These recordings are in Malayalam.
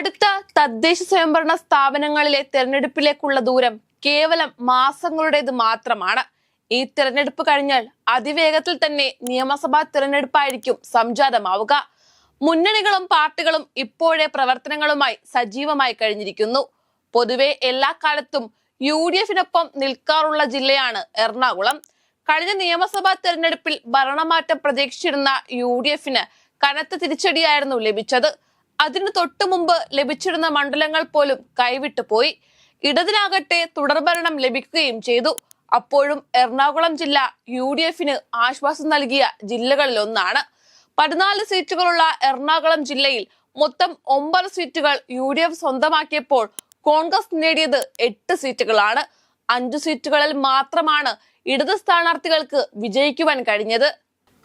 അടുത്ത തദ്ദേശ സ്വയംഭരണ സ്ഥാപനങ്ങളിലെ തെരഞ്ഞെടുപ്പിലേക്കുള്ള ദൂരം കേവലം മാസങ്ങളുടേത് മാത്രമാണ്. ഈ തിരഞ്ഞെടുപ്പ് കഴിഞ്ഞാൽ അതിവേഗത്തിൽ തന്നെ നിയമസഭാ തെരഞ്ഞെടുപ്പായിരിക്കും സംജാതമാവുക. മുന്നണികളും പാർട്ടികളും ഇപ്പോഴേ പ്രവർത്തനങ്ങളുമായി സജീവമായി കഴിഞ്ഞിരിക്കുന്നു. പൊതുവെ എല്ലാ കാലത്തും യു ഡി എഫിനൊപ്പം നിൽക്കാറുള്ള ജില്ലയാണ് എറണാകുളം. കഴിഞ്ഞ നിയമസഭാ തെരഞ്ഞെടുപ്പിൽ ഭരണമാറ്റം പ്രതീക്ഷിച്ചിരുന്ന യു ഡി എഫിന് കനത്ത തിരിച്ചടിയായിരുന്നു ലഭിച്ചത്. അതിനു തൊട്ടു മുമ്പ് ലഭിച്ചിരുന്ന മണ്ഡലങ്ങൾ പോലും കൈവിട്ടു പോയി. ഇടതിനാകട്ടെ തുടർഭരണം ലഭിക്കുകയും ചെയ്തു. അപ്പോഴും എറണാകുളം ജില്ല യു ഡി എഫിന് ആശ്വാസം നൽകിയ ജില്ലകളിലൊന്നാണ്. പതിനാല് സീറ്റുകളുള്ള എറണാകുളം ജില്ലയിൽ മൊത്തം ഒമ്പത് സീറ്റുകൾ യു ഡി എഫ് സ്വന്തമാക്കിയപ്പോൾ കോൺഗ്രസ് നേടിയത് എട്ട് സീറ്റുകളാണ്. അഞ്ചു സീറ്റുകളിൽ മാത്രമാണ് ഇടത് സ്ഥാനാർത്ഥികൾക്ക് വിജയിക്കുവാൻ കഴിഞ്ഞത്.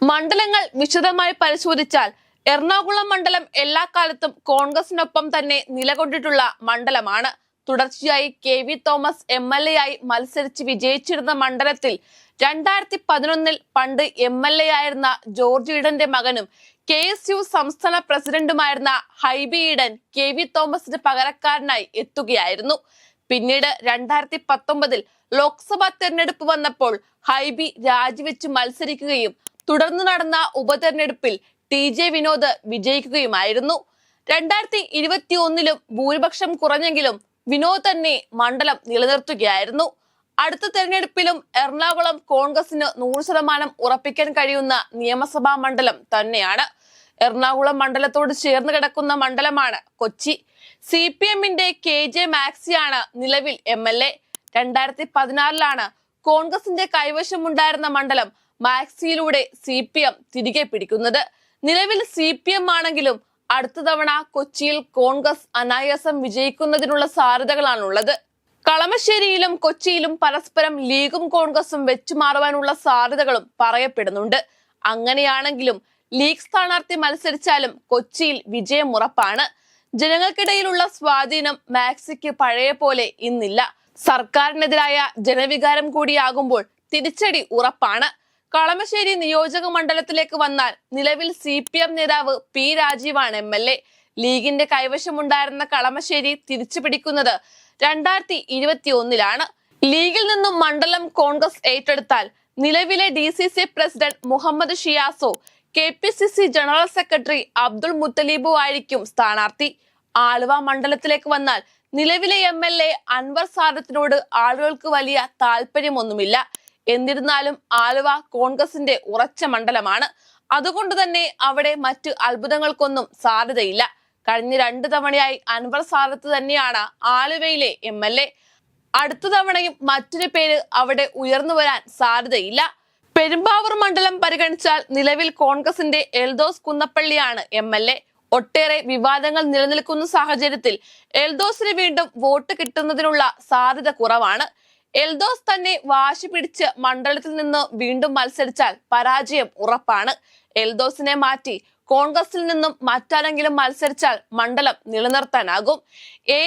മണ്ഡലങ്ങൾ വിശദമായി പരിശോധിച്ചാൽ എറണാകുളം മണ്ഡലം എല്ലാ കാലത്തും കോൺഗ്രസിനൊപ്പം തന്നെ നിലകൊണ്ടിട്ടുള്ള മണ്ഡലമാണ്. തുടർച്ചയായി K V Thomas M L A ആയി മത്സരിച്ച് വിജയിച്ചിരുന്ന മണ്ഡലത്തിൽ രണ്ടായിരത്തി പതിനൊന്നിൽ പണ്ട് എം എൽ എ ആയിരുന്ന ജോർജ് ഈഡന്റെ മകനും കെ എസ് യു സംസ്ഥാന പ്രസിഡന്റുമായിരുന്ന ഹൈബി ഈഡൻ കെ വി തോമസിന് പകരക്കാരനായി എത്തുകയായിരുന്നു. പിന്നീട് രണ്ടായിരത്തി പത്തൊമ്പതിൽ ലോക്സഭാ തെരഞ്ഞെടുപ്പ് വന്നപ്പോൾ ഹൈബി രാജിവെച്ച് മത്സരിക്കുകയും തുടർന്ന് നടന്ന ഉപതെരഞ്ഞെടുപ്പിൽ ടി ജെ വിനോദ് വിജയിക്കുകയുമായിരുന്നു. രണ്ടായിരത്തി ഇരുപത്തി ഒന്നിലും ഭൂരിപക്ഷം കുറഞ്ഞെങ്കിലും വിനോദ് തന്നെ മണ്ഡലം നിലനിർത്തുകയായിരുന്നു. അടുത്ത തെരഞ്ഞെടുപ്പിലും എറണാകുളം കോൺഗ്രസിന് നൂറ് ശതമാനം ഉറപ്പിക്കാൻ കഴിയുന്ന നിയമസഭാ മണ്ഡലം തന്നെയാണ്. എറണാകുളം മണ്ഡലത്തോട് ചേർന്ന് കിടക്കുന്ന മണ്ഡലമാണ് കൊച്ചി. സി പി എമ്മിന്റെ കെ ജെ മാക്സിയാണ് നിലവിൽ എം എൽ എ. രണ്ടായിരത്തി പതിനാറിലാണ് കോൺഗ്രസിന്റെ കൈവശമുണ്ടായിരുന്ന മണ്ഡലം മാക്സിയിലൂടെ സി പി എം തിരികെ പിടിക്കുന്നത്. നിലവിൽ സി പി എം ആണെങ്കിലും അടുത്ത തവണ കൊച്ചിയിൽ കോൺഗ്രസ് അനായാസം വിജയിക്കുന്നതിനുള്ള സാധ്യതകളാണുള്ളത്. കളമശ്ശേരിയിലും കൊച്ചിയിലും പരസ്പരം ലീഗും കോൺഗ്രസും വെച്ചുമാറുവാനുള്ള സാധ്യതകളും പറയപ്പെടുന്നുണ്ട്. അങ്ങനെയാണെങ്കിലും ലീഗ് സ്ഥാനാർത്ഥി മത്സരിച്ചാലും കൊച്ചിയിൽ വിജയം ഉറപ്പാണ്. ജനങ്ങൾക്കിടയിലുള്ള സ്വാധീനം മാക്സിക്ക് പഴയ പോലെ ഇന്നില്ല. സർക്കാരിനെതിരായ ജനവികാരം കൂടിയാകുമ്പോൾ തിരിച്ചടി ഉറപ്പാണ്. കളമശ്ശേരി നിയോജക മണ്ഡലത്തിലേക്ക് വന്നാൽ നിലവിൽ സി പി എം നേതാവ് പി രാജീവാണ് എം എൽ എ ലീഗിന്റെ കൈവശമുണ്ടായിരുന്ന കളമശ്ശേരി തിരിച്ചു പിടിക്കുന്നത് രണ്ടായിരത്തി ഇരുപത്തി ഒന്നിലാണ് ലീഗിൽ നിന്നും മണ്ഡലം കോൺഗ്രസ് ഏറ്റെടുത്താൽ നിലവിലെ D C C president Muhammad ഷിയാസോ K P C C general secretary Abdul Muthalib ആയിരിക്കും സ്ഥാനാർത്ഥി. ആലുവ മണ്ഡലത്തിലേക്ക് വന്നാൽ നിലവിലെ എം എൽ എ അൻവർ സാദത്തിനോട് ആളുകൾക്ക് വലിയ താല്പര്യമൊന്നുമില്ല. എന്നിരുന്നാലും ആലുവ കോൺഗ്രസിന്റെ ഉറച്ച മണ്ഡലമാണ്. അതുകൊണ്ട് തന്നെ അവിടെ മറ്റ് അത്ഭുതങ്ങൾക്കൊന്നും സാധ്യതയില്ല. കഴിഞ്ഞ രണ്ടു തവണയായി അൻവർ സാദത്ത് തന്നെയാണ് ആലുവയിലെ എം എൽ എ. അടുത്ത തവണയും മറ്റൊരു പേര് അവിടെ ഉയർന്നു വരാൻ സാധ്യതയില്ല. പെരുമ്പാവൂർ മണ്ഡലം പരിഗണിച്ചാൽ നിലവിൽ കോൺഗ്രസിന്റെ എൽദോസ് കുന്നപ്പള്ളിയാണ് എം എൽ എ. ഒട്ടേറെ വിവാദങ്ങൾ നിലനിൽക്കുന്ന സാഹചര്യത്തിൽ എൽദോസിന് വീണ്ടും വോട്ട് കിട്ടുന്നതിനുള്ള സാധ്യത കുറവാണ്. എൽദോസ് തന്നെ വാശി പിടിച്ച് മണ്ഡലത്തിൽ നിന്ന് വീണ്ടും മത്സരിച്ചാൽ പരാജയം ഉറപ്പാണ്. എൽദോസിനെ മാറ്റി കോൺഗ്രസിൽ നിന്നും മറ്റാരെങ്കിലും മത്സരിച്ചാൽ മണ്ഡലം നിലനിർത്താനാകും. എ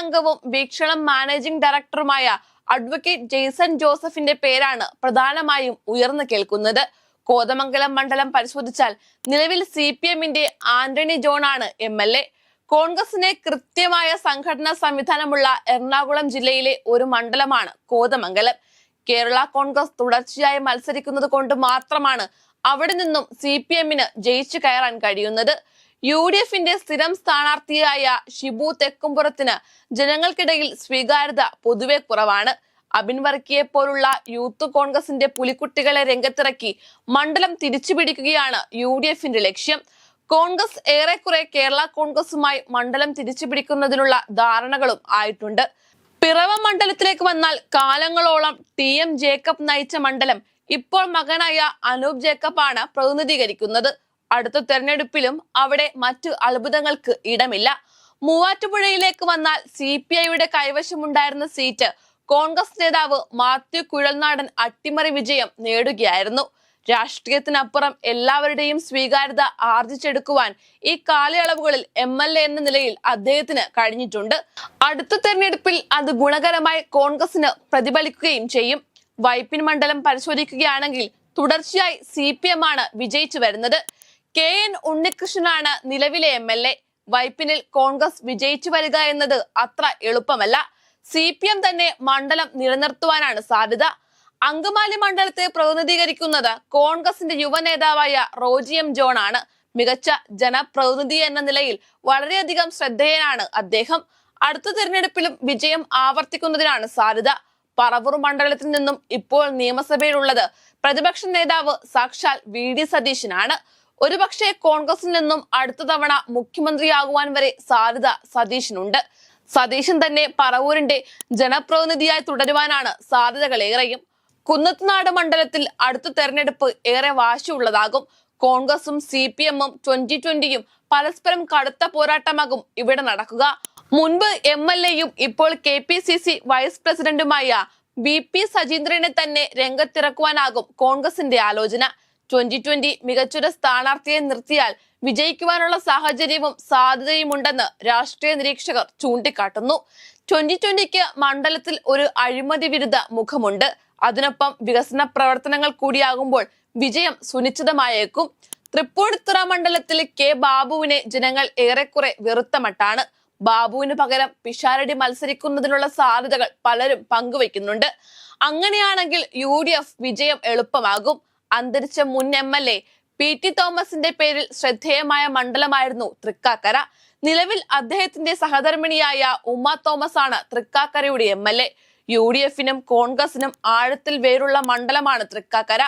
അംഗവും വീക്ഷണം മാനേജിംഗ് ഡയറക്ടറുമായ അഡ്വക്കേറ്റ് ജെയ്സൺ ജോസഫിന്റെ പേരാണ് പ്രധാനമായും ഉയർന്നു കേൾക്കുന്നത്. കോതമംഗലം മണ്ഡലം പരിശോധിച്ചാൽ നിലവിൽ സി പി എമ്മിന്റെ ആന്റണി ജോണാണ് എം എൽ എ കോൺഗ്രസിന് കൃത്യമായ സംഘടനാ സംവിധാനമുള്ള എറണാകുളം ജില്ലയിലെ ഒരു മണ്ഡലമാണ് കോതമംഗലം. കേരള കോൺഗ്രസ് തുടർച്ചയായി മത്സരിക്കുന്നത് കൊണ്ട് മാത്രമാണ് അവിടെ നിന്നും സി പി എമ്മിന് ജയിച്ചു കയറാൻ കഴിയുന്നത്. യു ഡി എഫിന്റെ സ്ഥിരം സ്ഥാനാർത്ഥിയായ ഷിബു തെക്കുംപുറത്തിന് ജനങ്ങൾക്കിടയിൽ സ്വീകാര്യത പൊതുവെ കുറവാണ്. അബിൻ വർക്കിയെ പോലുള്ള യൂത്ത് കോൺഗ്രസിന്റെ പുലിക്കുട്ടികളെ രംഗത്തിറക്കി മണ്ഡലം തിരിച്ചുപിടിക്കുകയാണ് യു ഡി എഫിന്റെ ലക്ഷ്യം. കോൺഗ്രസ് ഏറെക്കുറെ കേരള കോൺഗ്രസുമായി മണ്ഡലം തിരിച്ചു പിടിക്കുന്നതിനുള്ള ധാരണകളും ആയിട്ടുണ്ട്. പിറവ മണ്ഡലത്തിലേക്ക് വന്നാൽ കാലങ്ങളോളം ടി എം ജേക്കബ് നയിച്ച മണ്ഡലം ഇപ്പോൾ മകനായ അനൂപ് ജേക്കബ് ആണ് പ്രതിനിധീകരിക്കുന്നത്. അടുത്ത തെരഞ്ഞെടുപ്പിലും അവിടെ മറ്റു അത്ഭുതങ്ങൾക്ക് ഇടമില്ല. മൂവാറ്റുപുഴയിലേക്ക് വന്നാൽ സി പി ഐയുടെ കൈവശമുണ്ടായിരുന്ന സീറ്റ് കോൺഗ്രസ് നേതാവ് മാത്യു കുഴൽനാടൻ അട്ടിമറി വിജയം നേടുകയായിരുന്നു. രാഷ്ട്രീയത്തിനപ്പുറം എല്ലാവരുടെയും സ്വീകാര്യത ആർജിച്ചെടുക്കുവാൻ ഈ കാലയളവുകളിൽ എം എൽ എ എന്ന നിലയിൽ അദ്ദേഹത്തിന് കഴിഞ്ഞിട്ടുണ്ട്. അടുത്ത തെരഞ്ഞെടുപ്പിൽ അത് ഗുണകരമായി കോൺഗ്രസിന് പ്രതിഫലിക്കുകയും ചെയ്യും. വൈപ്പിൻ മണ്ഡലം പരിശോധിക്കുകയാണെങ്കിൽ തുടർച്ചയായി സി പി എം ആണ് വിജയിച്ചു വരുന്നത്. കെ എൻ ഉണ്ണികൃഷ്ണനാണ് നിലവിലെ എം എൽ എ വൈപ്പിനിൽ കോൺഗ്രസ് വിജയിച്ചു വരിക എന്നത് അത്ര എളുപ്പമല്ല. സി പി എം തന്നെ മണ്ഡലം നിലനിർത്തുവാനാണ് സാധ്യത. അങ്കമാലി മണ്ഡലത്തെ പ്രതിനിധീകരിക്കുന്നത് കോൺഗ്രസിന്റെ യുവ നേതാവായ റോജി എം ജോൺ ആണ് മികച്ച ജനപ്രതിനിധി എന്ന നിലയിൽ വളരെയധികം ശ്രദ്ധേയനാണ് അദ്ദേഹം. അടുത്ത തിരഞ്ഞെടുപ്പിലും വിജയം ആവർത്തിക്കുന്നതിനാണ് സാധ്യത. പറവൂർ മണ്ഡലത്തിൽ നിന്നും ഇപ്പോൾ നിയമസഭയിലുള്ളത് പ്രതിപക്ഷ നേതാവ് സാക്ഷാൽ വി ഡി സതീശനാണ്. ഒരുപക്ഷെ കോൺഗ്രസിൽ നിന്നും അടുത്ത തവണ മുഖ്യമന്ത്രിയാകുവാൻ വരെ സാധ്യത സതീശനുണ്ട്. സതീശൻ തന്നെ പറവൂരിന്റെ ജനപ്രതിനിധിയായി തുടരുവാനാണ് സാധ്യതകൾ ഏറെയും കുന്നത്തുനാട് മണ്ഡലത്തിൽ അടുത്ത തെരഞ്ഞെടുപ്പ് ഏറെ വാശിയുള്ളതാകും. കോൺഗ്രസും സി പി എമ്മും ട്വന്റി ട്വന്റിയും പരസ്പരം കടുത്ത പോരാട്ടമാകും ഇവിടെ നടക്കുക. മുൻപ് എം എൽ എയും ഇപ്പോൾ K P C C vice പ്രസിഡന്റുമായ ബി പി സജീന്ദ്രനെ തന്നെ രംഗത്തിറക്കുവാനാകും കോൺഗ്രസിന്റെ ആലോചന. ട്വന്റി ട്വന്റി മികച്ചൊരു സ്ഥാനാർത്ഥിയെ നിർത്തിയാൽ വിജയിക്കുവാനുള്ള സാഹചര്യവും സാധ്യതയുമുണ്ടെന്ന് രാഷ്ട്രീയ നിരീക്ഷകർ ചൂണ്ടിക്കാട്ടുന്നു. ട്വന്റി ട്വന്റിക്ക് മണ്ഡലത്തിൽ ഒരു അഴിമതി വിരുദ്ധ മുഖമുണ്ട്. അതിനൊപ്പം വികസന പ്രവർത്തനങ്ങൾ കൂടിയാകുമ്പോൾ വിജയം സുനിശ്ചിതമായേക്കും. തൃപ്പൂണിത്തുറ മണ്ഡലത്തിൽ കെ ബാബുവിനെ ജനങ്ങൾ ഏറെക്കുറെ വെറുത്ത മട്ടാണ്. ബാബുവിന് പകരം പിഷാരടി മത്സരിക്കുന്നതിനുള്ള സാധ്യതകൾ പലരും പങ്കുവെക്കുന്നുണ്ട് അങ്ങനെയാണെങ്കിൽ യു ഡി എഫ് വിജയം എളുപ്പമാകും. അന്തരിച്ച മുൻ M L A P T തോമസിന്റെ പേരിൽ ശ്രദ്ധേയമായ മണ്ഡലമായിരുന്നു തൃക്കാക്കര. നിലവിൽ അദ്ദേഹത്തിന്റെ സഹധർമ്മിണിയായ ഉമ്മ തോമസ് ആണ് തൃക്കാക്കരയുടെ M L A. U D എഫിനും കോൺഗ്രസിനും ആഴത്തിൽ വേരുള്ള മണ്ഡലമാണ് തൃക്കാക്കര.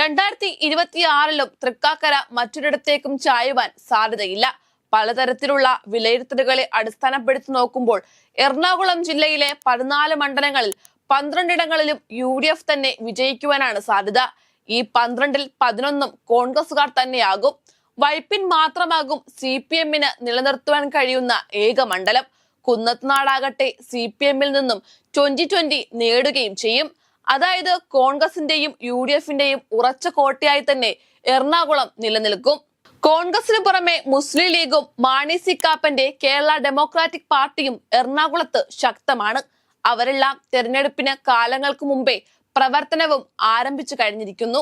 രണ്ടായിരത്തി ഇരുപത്തിയാറിലും തൃക്കാക്കര മറ്റൊരിടത്തേക്കും ചായുവാൻ സാധ്യതയില്ല. പലതരത്തിലുള്ള വിലയിരുത്തലുകളെ അടിസ്ഥാനപ്പെടുത്തി നോക്കുമ്പോൾ എറണാകുളം ജില്ലയിലെ പതിനാല് മണ്ഡലങ്ങളിൽ പന്ത്രണ്ടിടങ്ങളിലും യു ഡി എഫ് തന്നെ വിജയിക്കുവാനാണ് സാധ്യത. ഈ പന്ത്രണ്ടിൽ പതിനൊന്നും കോൺഗ്രസുകാർ തന്നെയാകും. വൈപ്പിൻ മാത്രമാകും സി പി എമ്മിന് നിലനിർത്തുവാൻ കഴിയുന്ന ഏക മണ്ഡലം. കുന്നത്തുനാടാകട്ടെ സി പി എമ്മിൽ നിന്നും ട്വന്റി ട്വന്റി നേടുകയും ചെയ്യും. അതായത് കോൺഗ്രസിന്റെയും യു ഡി എഫിന്റെയും ഉറച്ച കോട്ടയായി തന്നെ എറണാകുളം നിലനിൽക്കും. കോൺഗ്രസിന് പുറമെ മുസ്ലിം ലീഗും മാണി സി കാപ്പന്റെ കേരള ഡെമോക്രാറ്റിക് പാർട്ടിയും എറണാകുളത്ത് ശക്തമാണ്. അവരെല്ലാം തെരഞ്ഞെടുപ്പിന് കാലങ്ങൾക്ക് മുമ്പേ പ്രവർത്തനവും ആരംഭിച്ചു കഴിഞ്ഞിരിക്കുന്നു.